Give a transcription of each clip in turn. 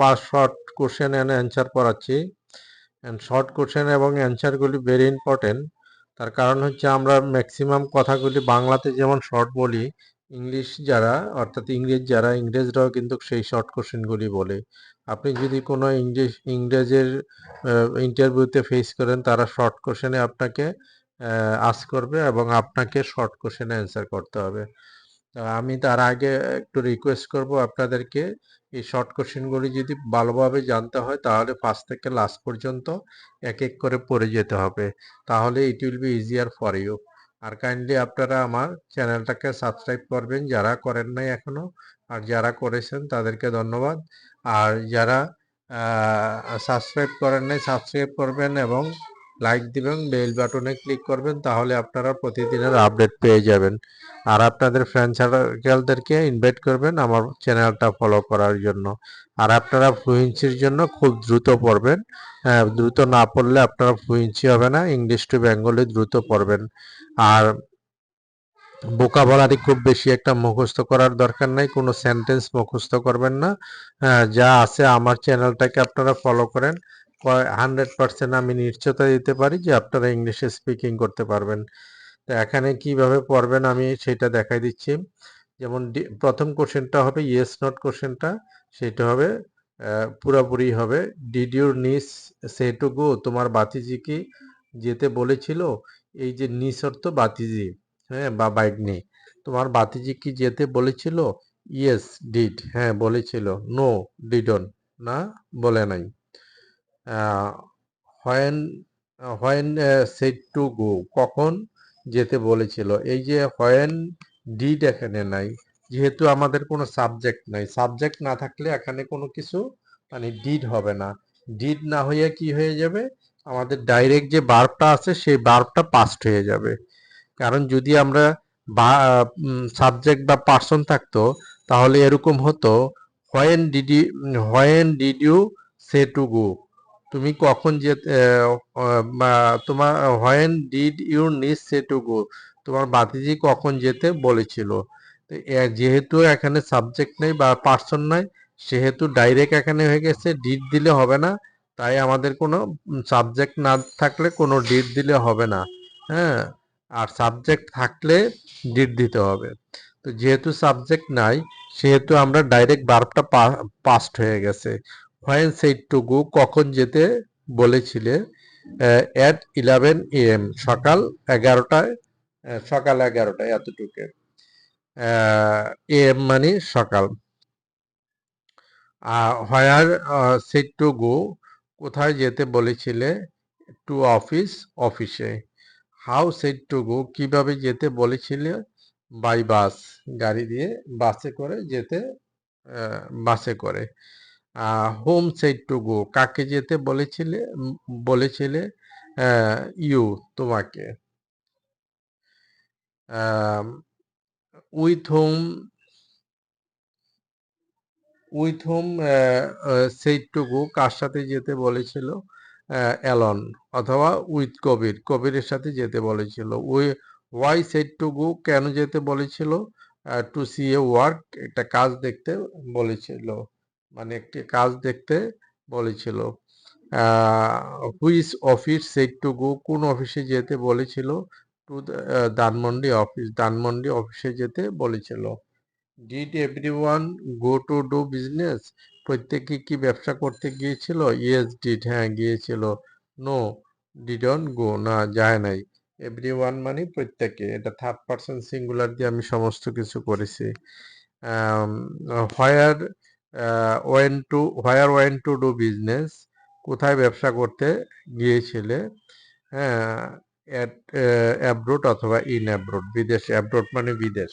পাঁচ short question and answer পড়াচ্ছি। And short question এবং অ্যান্সারগুলি ভেরি ইম্পর্টেন্ট তার কারণ হচ্ছে আমরা ম্যাক্সিমাম কথাগুলি বাংলাতে যেমন শর্ট বলি ইংলিশ যারা, অর্থাৎ ইংরেজ যারা, ইংরেজরাও কিন্তু সেই শর্ট কোশ্চেনগুলি বলে। আপনি যদি কোনো ইংলিশ ইংরেজের ইন্টারভিউতে ফেস করেন, তারা শর্ট কোশ্চেনে আপনাকে আস করবে এবং আপনাকে শর্ট কোশ্চেনে অ্যান্সার করতে হবে। আমি তার আগে একটু রিকোয়েস্ট করব আপনাদেরকে, এই শর্ট কোশ্চেনগুলি যদি ভালোভাবে জানতে হয়, তাহলে ফার্স্ট থেকে লাস্ট পর্যন্ত এক এক করে পড়ে যেতে হবে। তাহলে it will be easier for you R kindly আপনারা আমার চ্যানেলটাকে সাবস্ক্রাইব করবেন, যারা করেন নাই এখনও আর যারা করেছেন তাদেরকে ধন্যবাদ। আর যারা সাবস্ক্রাইব করেন নাই সাবস্ক্রাইব করবেন এবং লাইক দিবেন বেল বাটনে ক্লিক করবেন তাহলে আপনারা প্রতিদিনের আপডেট পেয়ে যাবেন। আর আপনাদের ফ্রেন্ড সার্কেলদেরকে ইনভাইট করবেন আমার চ্যানেলটা ফলো করার জন্য। আর আপনারা ফ্লুয়েন্সির জন্য খুব দ্রুত পড়বেন। হ্যাঁ, দ্রুত না পড়লে আপনারা ফ্লুয়েন্সি হবে না ইংলিশ টু বেঙ্গলি দ্রুত পড়বেন। আর বোকাবলারি খুব বেশি একটা মুখস্থ করার দরকার নাই কোনো সেন্টেন্স মুখস্থ করবেন না। হ্যাঁ, যা আছে আমার চ্যানেলটাকে আপনারা ফলো করেন। হান্ড্রেড পার্সেন্ট আমি নিশ্চয়তা দিতে পারি যে আপনারা ইংলিশে স্পিকিং করতে পারবেন। তো এখানে কীভাবে পড়বেন আমি সেটা দেখাই দিচ্ছি। যেমন প্রথম কোশ্চেনটা হবে ইয়েস নট কোশ্চেনটা সেটা হবে পুরাপুরি হবে ডিড ইউর নিস সে টু গো তোমার বাতিজি কি যেতে বলেছিল? এই যে নিস অর্থ বাতিজি হ্যাঁ বা বাইকনি তোমার বাতিজি কি যেতে বলেছিল? ইয়েস ডিড হ্যাঁ বলেছিল। নো ডিডন না, বলে নাই। When when said to go কখন যেতে বলেছিল। এই যে হোয়েন ডিড এখানে নাই, যেহেতু আমাদের কোনো সাবজেক্ট নাই। সাবজেক্ট না থাকলে এখানে কোনো কিছু মানে ডিড হবে না। ডিড না হয়ে কি হয়ে যাবে? আমাদের ডাইরেক্ট যে বার্বটা আছে, সেই বার্বটা পাস্ট হয়ে যাবে। কারণ যদি আমরা সাবজেক্ট বা পার্সন থাকতো, তাহলে এরকম হতো, when did when did you say to go? তুমি কখন যে তোমার হোয়েন ডিড ইউ নিস সে টু গো তোমার বাতিজি কখন যেতে বলেছিল? যেহেতু এখানে সাবজেক্ট নেই বা পার্সন নাই, সেহেতু ডাইরেক্ট এখানে হয়ে গেছে ডিড দিলে হবে না। তাই আমাদের কোনো সাবজেক্ট না থাকলে কোনো ডিড দিলে হবে না। হ্যাঁ? আর সাবজেক্ট থাকলে ডিড দিতে হবে। তো যেহেতু সাবজেক্ট নাই, সেহেতু আমরা ডাইরেক্ট বার্বটা পাস্ট হয়ে গেছে। হোয়েন সেইট টু গো কখন যেতে বলেছিলে? অ্যাট ইলেভেন এম সকাল এগারোটায় সকাল এগারোটায় এতটুকু। এম মানে সকাল। হোয়ার সেট টু গো কোথায় যেতে বলেছিলে? টু অফিস অফিসে হাউ সেট টু গো কীভাবে যেতে বলেছিলে? বাই বাস গাড়ি দিয়ে বাসে করে যেতে বাসে করে। Whom said to go. কাকে যেতে বলেছিলে? বলেছিলে ইউ, তোমাকে। With whom with whom said to go, কার সাথে যেতে বলেছিল? অ্যালন, অথবা উইথ কবির। কবিরের সাথে যেতে বলেছিল। We why said to go কেন যেতে বলেছিল? টু সি এ ওয়ার্ক, একটা কাজ দেখতে বলেছিল। মানে একটি কাজ দেখতে বলেছিল। হুইস অফিস সেট টু গো কোন অফিসে যেতে বলেছিল? টু ধানমন্ডি অফিস ধানমন্ডি অফিসে যেতে বলেছিল। Did everyone go to do business প্রত্যেকে কি ব্যবসা করতে গিয়েছিল? ইয়েস ডিড হ্যাঁ গিয়েছিল। নো ডিডন গো না, যায় নাই। এভরি ওয়ান মানে প্রত্যেকে, এটা থার্ড পার্সন সিঙ্গুলার দিয়ে আমি সমস্ত কিছু করেছি। Where went to, where went to do business? কোথায় ব্যবসা করতে গিয়েছিলে? হ্যাঁ অ্যাব্রোড অথবা ইন অ্যাব্রোড? বিদেশ, অ্যাব্রোড মানে বিদেশ।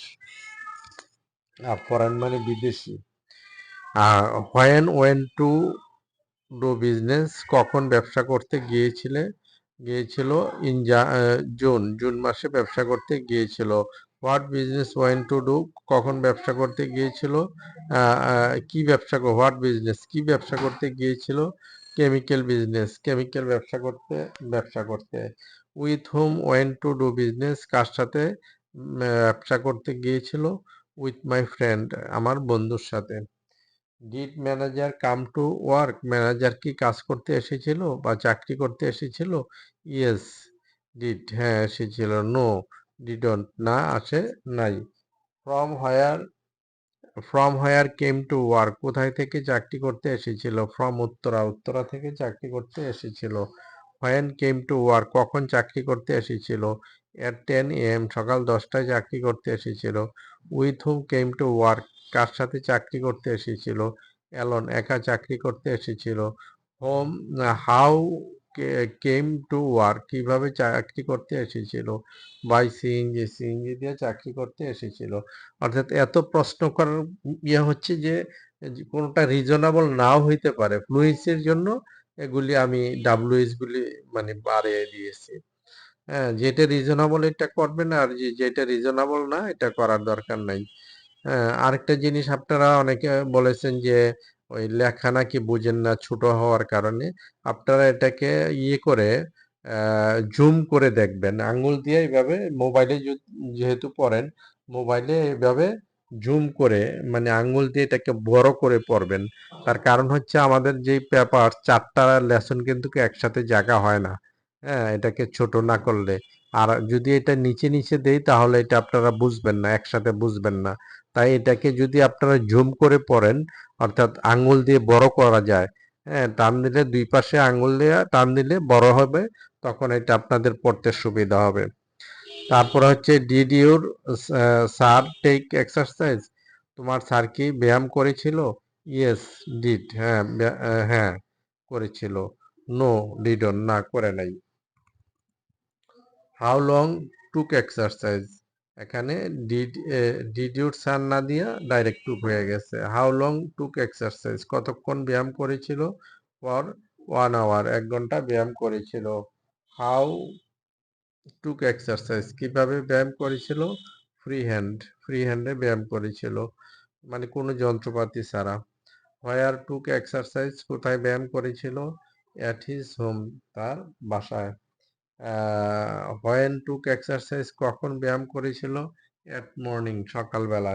আর ফরেন মানে বিদেশি। আর when went to do business কখন ব্যবসা করতে গিয়েছিলে? গিয়েছিল ইন জুন জুন মাসে ব্যবসা করতে গিয়েছিল। What business went to do কখন ব্যবসা করতে গিয়েছিল? কি ব্যবসা হোয়াট বিজনেস কি ব্যবসা করতে গিয়েছিল? কেমিক্যাল বিজনেস কেমিক্যাল ব্যবসা করতে ব্যবসা করতে। With whom went to do business কার সাথে ব্যবসা করতে গিয়েছিল? উইথ মাই ফ্রেন্ড আমার বন্ধুর সাথে। Did manager come to work manager কি কাজ করতে এসেছিল বা চাকরি করতে এসেছিল? ইয়েস ডিড হ্যাঁ এসেছিল। নো ডিডন্ট না আসে নাই। From where from where came to work কোথায় থেকে চাকরি করতে এসেছিল? ফ্রম উত্তরা উত্তরা থেকে চাকরি করতে এসেছিল। হোয়েন কেম টু ওয়ার্ক কখন চাকরি করতে এসেছিল? এট টেন এম সকাল দশটায় চাকরি করতে এসেছিল। With whom came to work কার সাথে চাকরি করতে এসেছিল? অ্যালন একা চাকরি করতে এসেছিল। Home how came to work কীভাবে চাকরি করতে এসেছিল? বাই সিএনজি সিএনজি দিয়ে চাকরি করতে এসেছিল। অর্থাৎ এত প্রশ্ন করার ইয়ে হচ্ছে যে কোনোটা রিজনেবল নাও হইতে পারে। ফ্লুয়েন্সির জন্য এগুলি আমি গুলি মানে বাড়িয়ে দিয়েছি। হ্যাঁ যেটা রিজনেবল এটা করবেন আর যে, যেটা রিজনেবল না এটা করার দরকার নাই। হ্যাঁ আরেকটা জিনিস আপনারা অনেকে বলেছেন যে ওই লেখা নাকি বুঝেন না ছোট হওয়ার কারণে আপনারা এটাকে ইয়ে করে জুম করে দেখবেন। আঙ্গুল দিয়ে এইভাবে মোবাইলে যেহেতু পড়েন, মোবাইলে এইভাবে জুম করে মানে আঙ্গুল দিয়ে এটাকে বড় করে পড়বেন। তার কারণ হচ্ছে আমাদের যেই পেপার, চারটা লেসন কিন্তু একসাথে জায়গা হয় না। হ্যাঁ এটাকে ছোট না করলে। আর যদি এটা নিচে নিচে দেই তাহলে এটা আপনারা বুঝবেন না, একসাথে বুঝবেন না। তাই এটাকে যদি আপনারা জুম করে পড়েন অর্থাৎ আঙ্গুল দিয়ে বড় করা যায়। হ্যাঁ টান দিলে দুই পাশে আঙ্গুল দিয়ে টান দিলে বড় হবে, তখন এটা আপনাদের পড়তে সুবিধা হবে। তারপর হচ্ছে did your sir take exercise তোমার স্যার কি ব্যায়াম করেছিল? ইয়েস ডিড হ্যাঁ হ্যাঁ করেছিল। নো ডিডন না, করে নাই। হাউ লং টুক এক্সারসাইজ এখানে ডিড ডিড ইউর না দিয়া ডাইরেক্ট টুক হয়ে গেছে। হাউ লং টুক এক্সারসাইজ কতক্ষণ ব্যায়াম করেছিল? ফর ওয়ান আওয়ার এক ঘণ্টা ব্যায়াম করেছিল। হাউ টুক এক্সারসাইজ কীভাবে ব্যায়াম করেছিল? ফ্রি হ্যান্ড ফ্রি হ্যান্ডে ব্যায়াম করেছিল। মানে কোনো যন্ত্রপাতি ছাড়া। হোয়ার টুক এক্সারসাইজ কোথায় ব্যায়াম করেছিল? অ্যাট হিজ হোম তার বাসায়। হোয়েন টুক এক্সারসাইজ কখন ব্যায়াম করেছিল? অ্যাট মর্নিং সকালবেলা।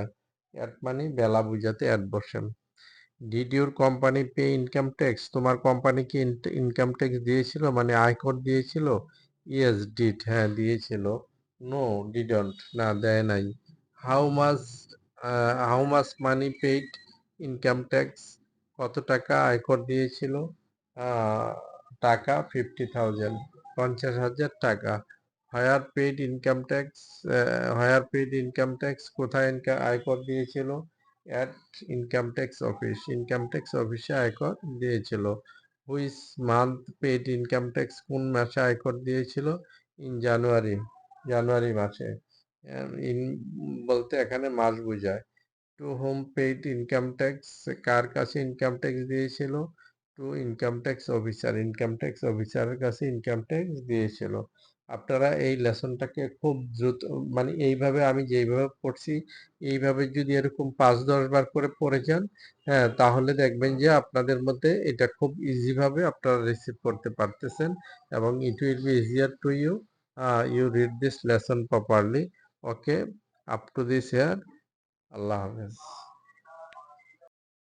অ্যাট মানে বেলা বুঝাতে অ্যাট বসেন। Did your company pay income tax তোমার কোম্পানি কি ইনকাম ট্যাক্স দিয়েছিল? মানে আয়কর দিয়েছিল? ইয়েস ডিড হ্যাঁ দিয়েছিল। নো ডিডন্ট না, দেয় নাই। How much how much money paid income tax কত টাকা আয়কর দিয়েছিল? টাকা ফিফটি থাউজেন্ড পঞ্চাশ হাজার টাকা। Where paid income tax where paid income tax কোথায় ইনকাম আয়কর দিয়েছিল? At income tax office income tax অফিসে আয়কর দিয়েছিল। হুইস মান্থ পেড ইনকাম ট্যাক্স কোন মাসে আয়কর দিয়েছিল? ইন জানুয়ারি জানুয়ারি মাসে। ইন বলতে এখানে মাস বোঝায়। To whom paid income tax কার কাছে ইনকাম ট্যাক্স দিয়েছিল? To income tax officer income tax অফিসারের কাছে ইনকাম ট্যাক্স দিয়েছিল। আপনারা এই লেসনটাকে খুব দ্রুত মানে এইভাবে আমি যেইভাবে পড়ছি, এইভাবে যদি এরকম পাঁচ দশ বার করে পড়ে যান হ্যাঁ তাহলে দেখবেন যে আপনাদের মধ্যে এটা খুব ইজিভাবে আপনারা রিসিভ করতে পারতেছেন এবং it will be easier to you you read this lesson properly okay up to this here Allah হাফেজ।